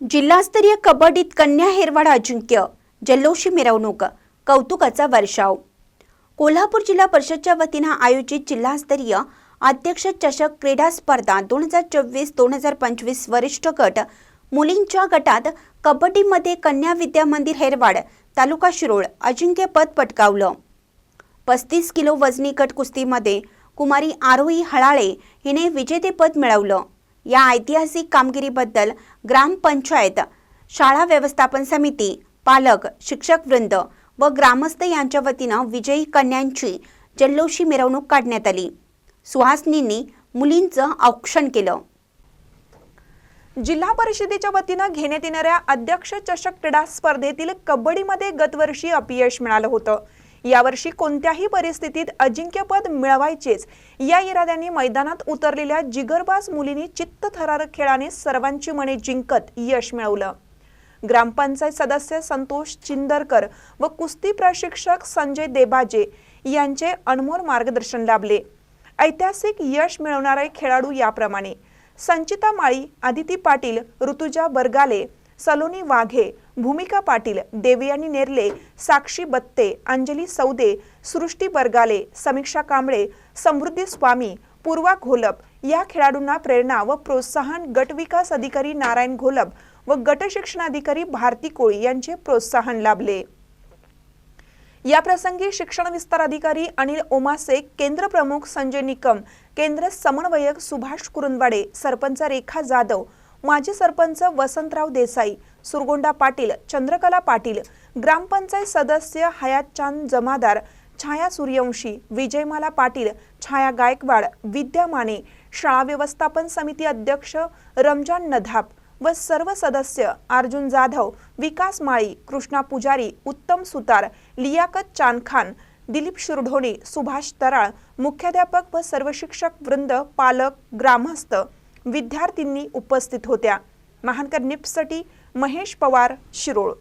जिल्हास्तरीय कबड्डीत कन्या हेरवाड अजिंक्य जल्लोषी मिरवणूक कौतुकाचा वर्षाव. कोल्हापूर जिल्हा परिषदच्या वतीनं आयोजित जिल्हास्तरीय अध्यक्ष चषक क्रीडा स्पर्धा दोन हजार चोवीस दोन हजार पंचवीस वरिष्ठ गट मुलींच्या गटात कबड्डीमध्ये कन्या विद्या मंदिर हेरवाड तालुका शिरोळ अजिंक्यपद पटकावलं. पस्तीस किलो वजनी गट कुस्तीमध्ये कुमारी आरोही हळाळे हिने विजेतेपद मिळवलं. या ऐतिहासिक कामगिरीबद्दल ग्रामपंचायत शाळा व्यवस्थापन समिती पालक शिक्षक वृंद व ग्रामस्थ यांच्या वतीनं विजयी कन्यांची जल्लोषी मिरवणूक काढण्यात आली. सुहासनींनी मुलींचं औक्षण केलं. जिल्हा परिषदेच्या वतीनं घेण्यात येणाऱ्या अध्यक्ष चषक क्रीडा स्पर्धेतील कबड्डीमध्ये गतवर्षी अपयश मिळालं होतं. यावर्षी कोणत्याही परिस्थितीत अजिंक्यपद मिळवायचेच. या इराद्याने मैदानात उतरलेल्या जिगरबाज मुलींनी चित्तथरारक खेळाने सर्वांची मने जिंकत यश मिळवलं. ग्रामपंचायत सदस्य संतोष चिंदरकर व कुस्ती प्रशिक्षक संजय देबाजे यांचे अनमोल मार्गदर्शन लाभले. ऐतिहासिक यश मिळवणारे खेळाडू याप्रमाणे. संचिता माळी आदिती पाटील ऋतुजा बरगाले सलोनी वाघे भूमिका पाटील देवयानी नेरले साक्षी बत्ते अंजली सौदे सृष्टी बरगाले समीक्षा कांबळे समृद्धी स्वामी पूर्वा घोलप या खेळाडूंना प्रेरणा व प्रोत्साहन गटविकास अधिकारी नारायण घोलप व गट शिक्षणाधिकारी भारती कोळी यांचे प्रोत्साहन लाभले. या प्रसंगी शिक्षण विस्तार अधिकारी अनिल ओमासे केंद्र प्रमुख संजय निकम केंद्र समन्वयक सुभाष कुरुंदवाडे सरपंच रेखा जाधव माजी सरपंच वसंतराव देसाई सुरगोंडा पाटील चंद्रकला पाटील ग्रामपंचायत सदस्य हयात चांद जमादार छाया सूर्यवंशी विजयमाला पाटील छाया गायकवाड विद्या माने शाळा व्यवस्थापन समिती अध्यक्ष रमजान नधाप व सर्व सदस्य अर्जुन जाधव विकास माळी कृष्णा पुजारी उत्तम सुतार लियाकत चानखान दिलीप शिरढोणे सुभाष तराळ मुख्याध्यापक व सर्व शिक्षक वृंद पालक ग्रामस्थ विद्यार्थींनी उपस्थित होत्या. महानकर निप्ससाठी महेश पवार शिरोळ.